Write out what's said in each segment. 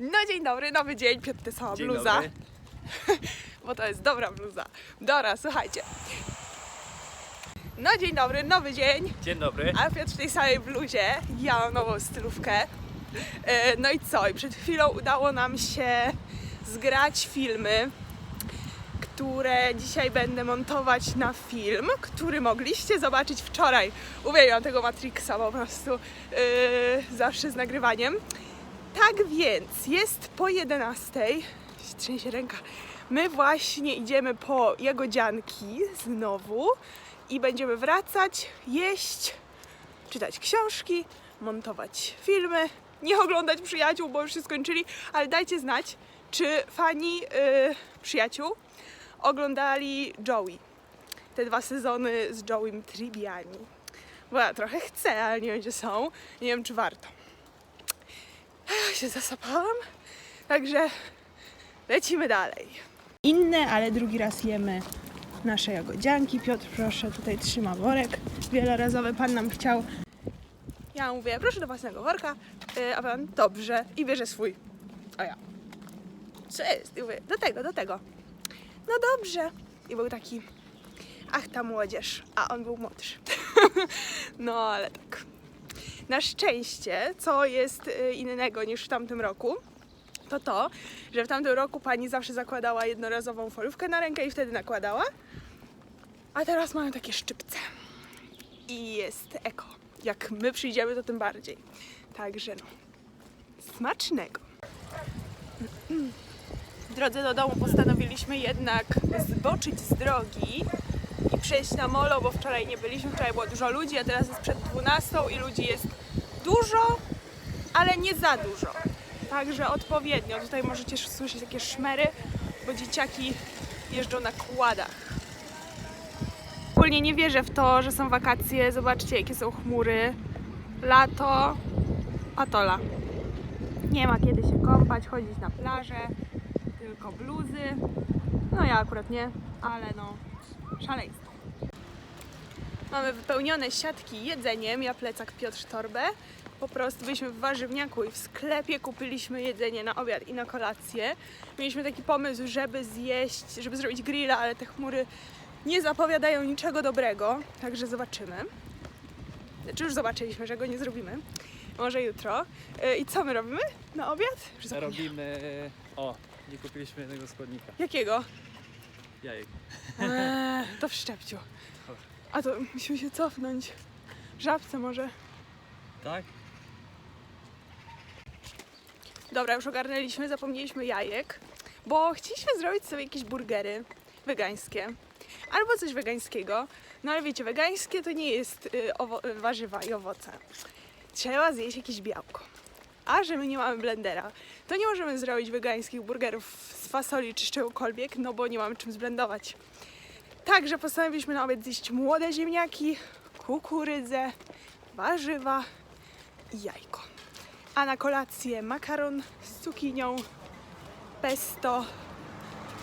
No dzień dobry, nowy dzień, Piotr Tesała Dzień bluza, dobry. bo to jest dobra bluza. Dobra, słuchajcie. No dzień dobry, nowy dzień, Dzień dobry. a Piotr w tej samej bluzie, ja mam nową stylówkę. E, No i co, i przed chwilą udało nam się zgrać filmy, które dzisiaj będę montować na film, który mogliście zobaczyć wczoraj. Uwielbiam tego Matrixa po prostu yy, zawsze z nagrywaniem. Tak więc jest po 11. Trzęsie ręka. My właśnie idziemy po jagodzianki znowu i będziemy wracać, jeść, czytać książki, montować filmy, nie oglądać przyjaciół, bo już się skończyli, ale dajcie znać, czy fani yy, przyjaciół oglądali Joey. Te dwa sezony z Joeym Tribbiani. Bo ja trochę chcę, ale nie wiem, gdzie są. Nie wiem, czy warto. Się zasapałam. Także lecimy dalej. Inne, ale drugi raz jemy nasze jagodzianki. Piotr, proszę, tutaj trzyma worek wielorazowy. Pan nam chciał. Ja mówię, proszę do własnego worka, yy, a pan dobrze i bierze swój. A ja. Co jest? I mówię, do tego, do tego. No dobrze. I był taki, ach ta młodzież, a on był młodszy. no ale tak. Na szczęście, co jest y, innego niż w tamtym roku, to to, że w tamtym roku pani zawsze zakładała jednorazową folówkę na rękę i wtedy nakładała, a teraz mają takie szczypce. I jest eko. Jak my przyjdziemy, to tym bardziej. Także no, smacznego. W drodze do domu postanowiliśmy jednak zboczyć z drogi przejść na molo, bo wczoraj nie byliśmy, wczoraj było dużo ludzi, a teraz jest przed 12 i ludzi jest dużo, ale nie za dużo. Także odpowiednio. Tutaj możecie słyszeć takie szmery, bo dzieciaki jeżdżą na kładach. Ogólnie nie wierzę w to, że są wakacje. Zobaczcie, jakie są chmury. Lato, patola. Nie ma kiedy się kąpać, chodzić na plażę, tylko bluzy. No ja akurat nie, ale no szaleństwo. Mamy wypełnione siatki jedzeniem, ja plecak, Piotr torbę. Po prostu byliśmy w warzywniaku i w sklepie kupiliśmy jedzenie na obiad i na kolację. Mieliśmy taki pomysł, żeby zjeść, żeby zrobić grilla, ale te chmury nie zapowiadają niczego dobrego, także zobaczymy. Znaczy już zobaczyliśmy, że go nie zrobimy. Może jutro. Yy, I co my robimy na obiad? Robimy... O, nie kupiliśmy jednego składnika. Jakiego? Jajek. Eee, to w szczepciu. A to musimy się cofnąć. Żabce może. Tak? Dobra, już ogarnęliśmy, zapomnieliśmy jajek, bo chcieliśmy zrobić sobie jakieś burgery wegańskie. Albo coś wegańskiego. No ale wiecie, wegańskie to nie jest y, y, warzywa i owoce. Trzeba zjeść jakieś białko. A że my nie mamy blendera, to nie możemy zrobić wegańskich burgerów z fasoli czy z czegokolwiek, no bo nie mamy czym zblendować. Także postanowiliśmy na obiad zjeść młode ziemniaki, kukurydzę, warzywa i jajko. A na kolację makaron z cukinią, pesto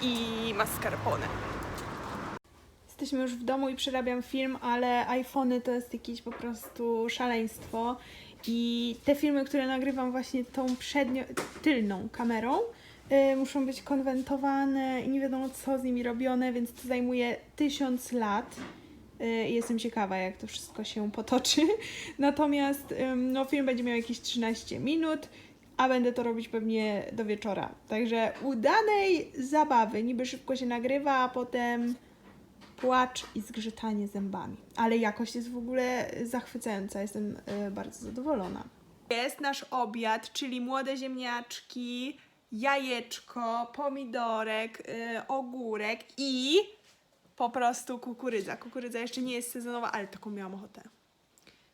i mascarpone. Jesteśmy już w domu i przerabiam film, ale iPhony to jest jakieś po prostu szaleństwo. I te filmy, które nagrywam właśnie tą przednią, tylną kamerą, muszą być konwentowane i nie wiadomo co z nimi robione, więc to zajmuje tysiąc lat. Y, Jestem ciekawa, jak to wszystko się potoczy. Natomiast no, film będzie miał jakieś 13 minut, a będę to robić pewnie do wieczora. Także udanej zabawy. Niby szybko się nagrywa, a potem płacz i zgrzytanie zębami. Ale jakość jest w ogóle zachwycająca. Jestem y, bardzo zadowolona. Jest nasz obiad, czyli młode ziemniaczki, jajeczko, pomidorek, y, ogórek i po prostu kukurydza. Kukurydza jeszcze nie jest sezonowa, ale taką miałam ochotę.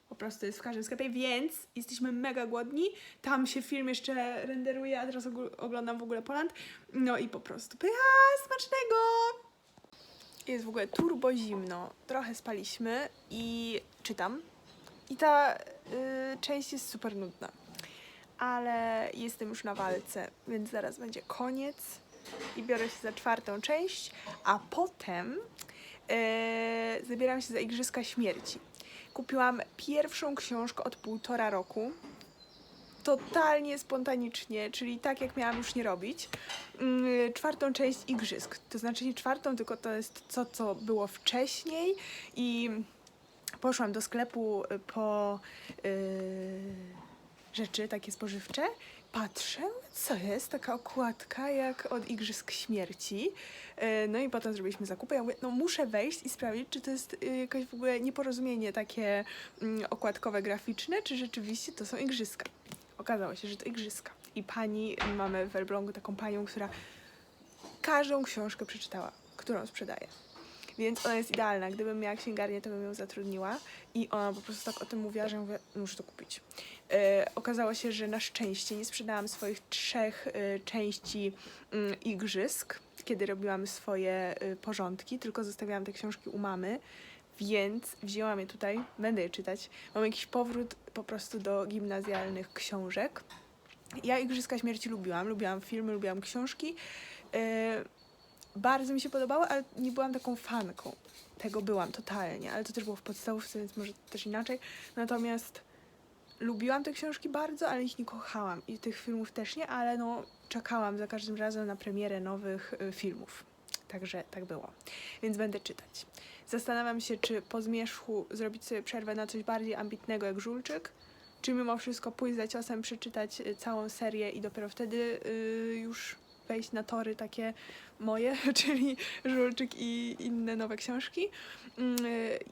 Po prostu jest w każdym sklepie, więc jesteśmy mega głodni. Tam się film jeszcze renderuje, a teraz oglądam w ogóle Poland. No i po prostu pycha, smacznego! Jest w ogóle turbo zimno. Trochę spaliśmy i czytam. I ta y, część jest super nudna. Ale jestem już na walce, więc zaraz będzie koniec i biorę się za czwartą część, a potem e, zabieram się za Igrzyska Śmierci. Kupiłam pierwszą książkę od półtora roku totalnie spontanicznie, czyli tak jak miałam już nie robić, mm, czwartą część igrzysk. To znaczy nie czwartą, tylko to jest co, co było wcześniej i poszłam do sklepu po y, rzeczy takie spożywcze. Patrzę, co jest, taka okładka jak od Igrzysk Śmierci. Y, No i potem zrobiliśmy zakupy. Ja mówię, no muszę wejść i sprawdzić, czy to jest y, jakieś w ogóle nieporozumienie takie mm, okładkowe, graficzne, czy rzeczywiście to są igrzyska. Okazało się, że to igrzyska. I pani, mamy w Elblągu taką panią, która każdą książkę przeczytała, którą sprzedaje. Więc ona jest idealna. Gdybym miała księgarnię, to bym ją zatrudniła. I ona po prostu tak o tym mówiła, że mówię, muszę to kupić. E, okazało się, że na szczęście nie sprzedałam swoich trzech e, części mm, igrzysk, kiedy robiłam swoje e, porządki, tylko zostawiałam te książki u mamy. Więc wzięłam je tutaj, będę je czytać. Mam jakiś powrót po prostu do gimnazjalnych książek. Ja Igrzyska Śmierci lubiłam, lubiłam filmy, lubiłam książki. E, bardzo mi się podobały, ale nie byłam taką fanką. Tego byłam totalnie, ale to też było w podstawówce, więc może też inaczej. Natomiast lubiłam te książki bardzo, ale ich nie kochałam. I tych filmów też nie, ale no czekałam za każdym razem na premierę nowych y, filmów. Także tak było. Więc będę czytać. Zastanawiam się, czy po zmierzchu zrobić sobie przerwę na coś bardziej ambitnego jak Żulczyk, czy mimo wszystko pójść za ciosem, przeczytać y, całą serię i dopiero wtedy y, już wejść na tory takie moje, czyli Żulczyk i inne nowe książki. Mm,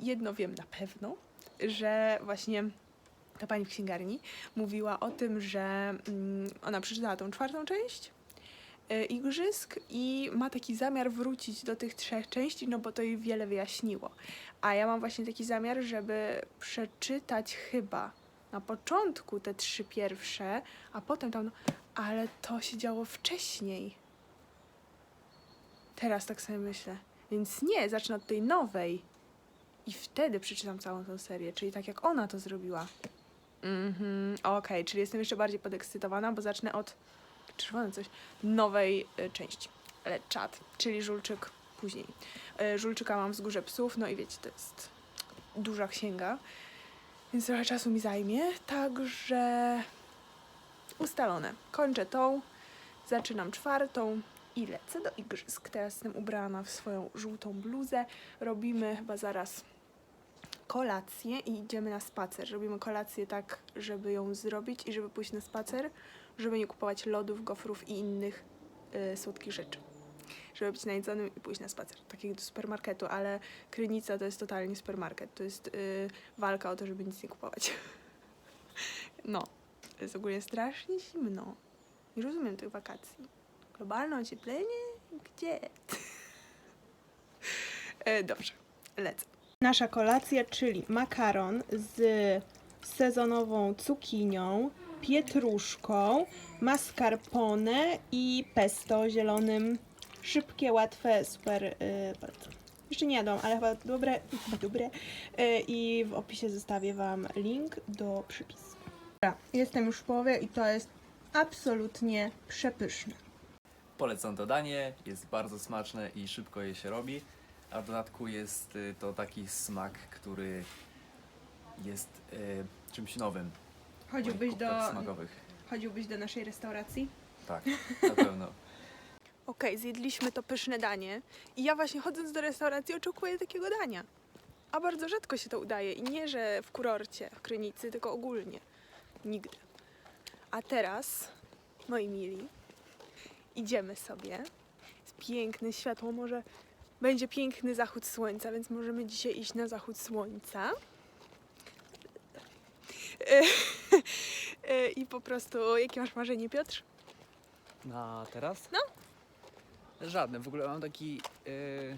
Jedno wiem na pewno, że właśnie ta pani w księgarni mówiła o tym, że mm, ona przeczytała tą czwartą część y, Igrzysk i ma taki zamiar wrócić do tych trzech części, no bo to jej wiele wyjaśniło. A ja mam właśnie taki zamiar, żeby przeczytać chyba na początku te trzy pierwsze, a potem tam, ale to się działo wcześniej. Teraz tak sobie myślę. Więc nie, zacznę od tej nowej. I wtedy przeczytam całą tą serię, czyli tak jak ona to zrobiła. Mhm, okej, czyli jestem jeszcze bardziej podekscytowana, bo zacznę od czerwone coś, nowej y, części. Ale czad, czyli żulczyk później. Y, żulczyka mam wzgórze psów, no i wiecie, to jest duża księga, więc trochę czasu mi zajmie, także ustalone. Kończę tą, zaczynam czwartą i lecę do igrzysk. Teraz jestem ubrana w swoją żółtą bluzę. Robimy chyba zaraz kolację i idziemy na spacer. Robimy kolację tak, żeby ją zrobić i żeby pójść na spacer, żeby nie kupować lodów, gofrów i innych y, słodkich rzeczy. Żeby być najedzonym i pójść na spacer. Tak jak do supermarketu, ale Krynica to jest totalnie supermarket. To jest y, walka o to, żeby nic nie kupować. no, jest ogólnie strasznie zimno. Nie rozumiem tych wakacji. Globalne ocieplenie? Gdzie? e, dobrze, lecę. Nasza kolacja, czyli makaron z sezonową cukinią, pietruszką, mascarpone i pesto zielonym. Szybkie, łatwe, super yy, bardzo. Jeszcze nie jadłam, ale chyba dobre, dobre. Yy, I w opisie zostawię Wam link do przepisu. Dobra, jestem już w połowie i to jest absolutnie przepyszne. Polecam to danie, jest bardzo smaczne i szybko je się robi, a w dodatku jest y, to taki smak, który jest y, czymś nowym. w moich Chodziłbyś do, kubkach smakowych. chodziłbyś do naszej restauracji? Tak, na pewno. Okej, zjedliśmy to pyszne danie i ja właśnie chodząc do restauracji oczekuję takiego dania. A bardzo rzadko się to udaje i nie, że w kurorcie, w Krynicy, tylko ogólnie. Nigdy. A teraz, moi mili, idziemy sobie. Jest piękne światło, może będzie piękny zachód słońca, więc możemy dzisiaj iść na zachód słońca. E, e, I po prostu, jakie masz marzenie, Piotr? Na teraz? No. Żadne. W ogóle mam taki yy,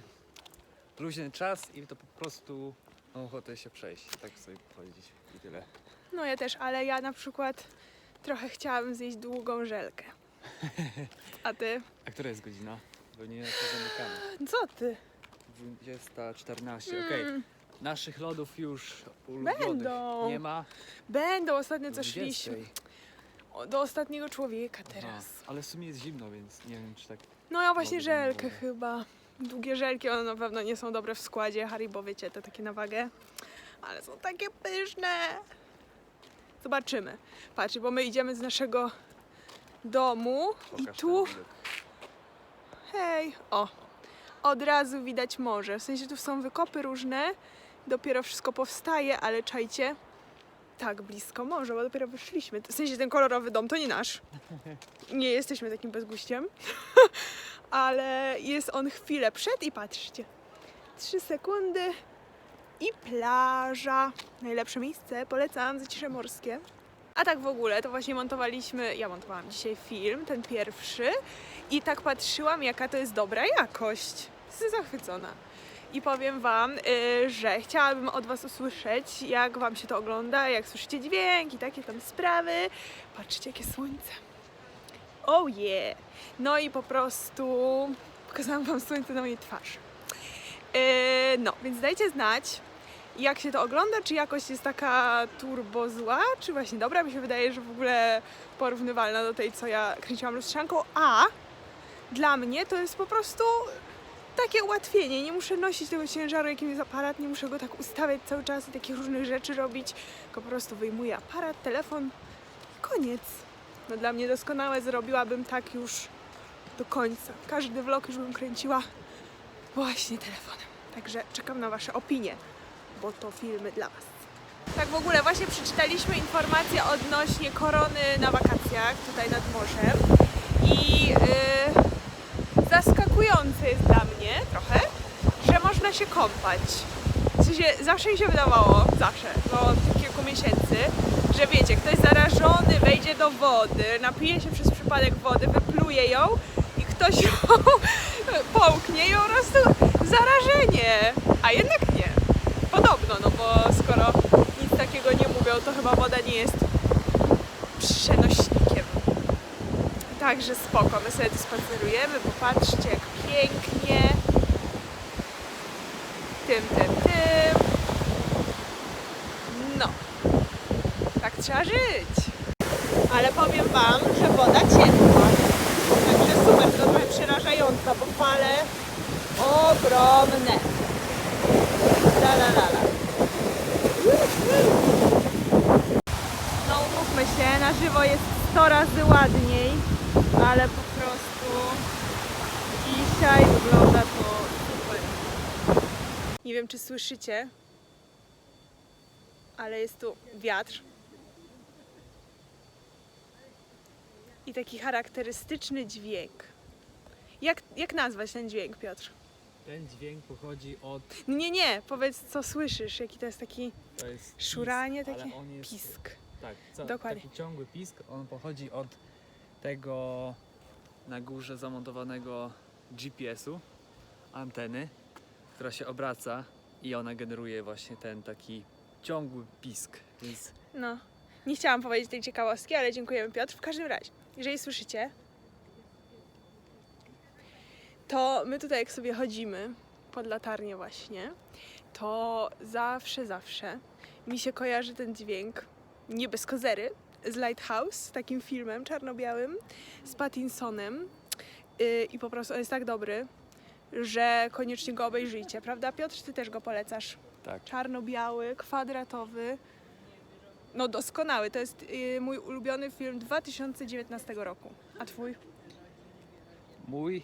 luźny czas i to po prostu mam ochotę się przejść. Tak sobie powiedzieć i tyle. No ja też, ale ja na przykład trochę chciałabym zjeść długą żelkę. A ty? A która jest godzina? Bo nie zamykamy. Co ty? 20.14, okej. Mm, Naszych lodów już ulubionych Będą. nie ma. Będą ostatnio co szliśmy. 20:00. O, do ostatniego człowieka teraz. ale w sumie jest zimno, więc nie wiem czy tak. No ja właśnie żelkę chyba. Długie żelki, one na pewno nie są dobre w składzie. Haribo, wiecie, te takie na wagę. Ale są takie pyszne. Zobaczymy. Patrz, bo my idziemy z naszego domu i tu, hej, o, od razu widać morze. W sensie tu są wykopy różne, dopiero wszystko powstaje, ale czajcie, tak blisko morza, bo dopiero wyszliśmy. W sensie ten kolorowy dom to nie nasz. Nie jesteśmy takim bezguściem, ale jest on chwilę przed i patrzcie. Trzy sekundy i plaża. Najlepsze miejsce, polecam, zacisze morskie. A tak w ogóle, to właśnie montowaliśmy, ja montowałam dzisiaj film, ten pierwszy i tak patrzyłam, jaka to jest dobra jakość. Jestem zachwycona. I powiem Wam, y, że chciałabym od Was usłyszeć, jak Wam się to ogląda, jak słyszycie dźwięk i takie tam sprawy. Patrzcie, jakie słońce. Oh yeah! No i po prostu pokazałam Wam słońce na mojej twarzy. Yy, no, więc dajcie znać, jak się to ogląda, czy jakość jest taka turbo zła, czy właśnie dobra. Mi się wydaje, że w ogóle porównywalna do tej, co ja kręciłam lustrzanką, a dla mnie to jest po prostu takie ułatwienie. Nie muszę nosić tego ciężaru, jakim jest aparat, nie muszę go tak ustawiać cały czas i takich różnych rzeczy robić, tylko po prostu wyjmuję aparat, telefon koniec. No dla mnie doskonałe, zrobiłabym tak już do końca. Każdy vlog już bym kręciła właśnie telefonem. Także czekam na Wasze opinie, bo to filmy dla Was. Tak w ogóle właśnie przeczytaliśmy informacje odnośnie korony na wakacjach tutaj nad morzem i yy, zaskakujące jest dla mnie trochę, że można się kąpać. W sensie zawsze mi się wydawało, zawsze, no od kilku miesięcy, że wiecie, ktoś zarażony wejdzie do wody, napije się przez przypadek wody, wypluje ją i ktoś ją połknie i po prostu zarażenie. A jednak nie. Podobno, no bo skoro nic takiego nie mówią, to chyba woda nie jest przenośnikiem. Także spoko, my sobie tu spacerujemy, popatrzcie jak pięknie. Tym, tym, tym. No. Tak trzeba żyć. Ale powiem Wam, że woda ciepła. Także super, to trochę przerażająca, bo fale ogromne. La la la la. No umówmy się, na żywo jest 100 razy ładniej, ale po prostu dzisiaj wygląda to super. Nie wiem czy słyszycie, ale jest tu wiatr. I taki charakterystyczny dźwięk. Jak, jak nazwać ten dźwięk, Piotr? Ten dźwięk pochodzi od. Nie, nie, powiedz co słyszysz, jaki to jest taki To jest szuranie, jest, pisk. Tak, co, Dokładnie. taki ciągły pisk. On pochodzi od tego na górze zamontowanego GPS-u, anteny, która się obraca i ona generuje właśnie ten taki ciągły pisk. Więc No, nie chciałam powiedzieć tej ciekawostki, ale dziękujemy Piotr. W każdym razie, jeżeli słyszycie, to my tutaj jak sobie chodzimy pod latarnię właśnie, to zawsze, zawsze mi się kojarzy ten dźwięk, nie bez kozery, z Lighthouse, takim filmem czarno-białym, z Pattinsonem Yy, i po prostu on jest tak dobry, że koniecznie go obejrzyjcie, prawda Piotr? Ty też go polecasz tak. czarno-biały, kwadratowy. No doskonały. To jest y, mój ulubiony film 2019 roku. A twój? Mój.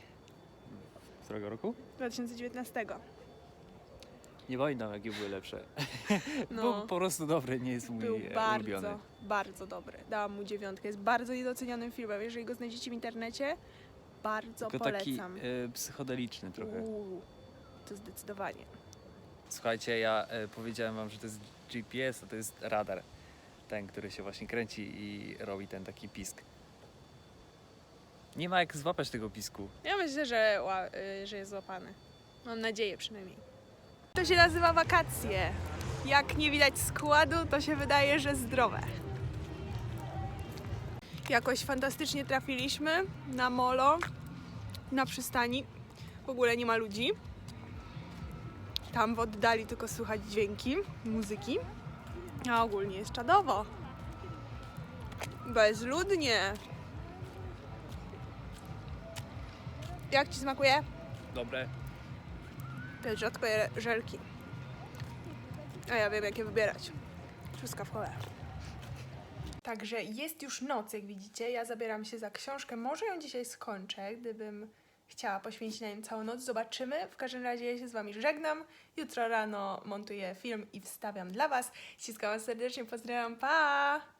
Którego roku? 2019. Nie pamiętam jakie były lepsze. No, Był po prostu dobry, nie jest mój był bardzo, ulubiony. bardzo dobry. Dałam mu dziewiątkę. Jest bardzo niedocenionym filmem. Jeżeli go znajdziecie w internecie, bardzo Tylko taki polecam. e, psychodeliczny trochę. Uuu, to zdecydowanie. Słuchajcie, ja e, powiedziałem wam, że to jest GPS, a to jest radar. Ten, który się właśnie kręci i robi ten taki pisk. Nie ma jak złapać tego pisku. Ja myślę, że, ła- y, że jest złapany. Mam nadzieję przynajmniej. To się nazywa wakacje. Jak nie widać składu, to się wydaje, że zdrowe. Jakoś fantastycznie trafiliśmy na molo, na przystani. W ogóle nie ma ludzi. Tam w oddali tylko słychać dźwięki, muzyki. A ogólnie jest czadowo. Bezludnie. Jak Ci smakuje? Dobre. Jest rzadkie żelki. A ja wiem, jakie wybierać. Truskawkowe. Także jest już noc, jak widzicie. Ja zabieram się za książkę. Może ją dzisiaj skończę, gdybym chciała poświęcić na nią całą noc. Zobaczymy. W każdym razie ja się z Wami żegnam. Jutro rano montuję film i wstawiam dla Was. Ściskam Was serdecznie, pozdrawiam, pa!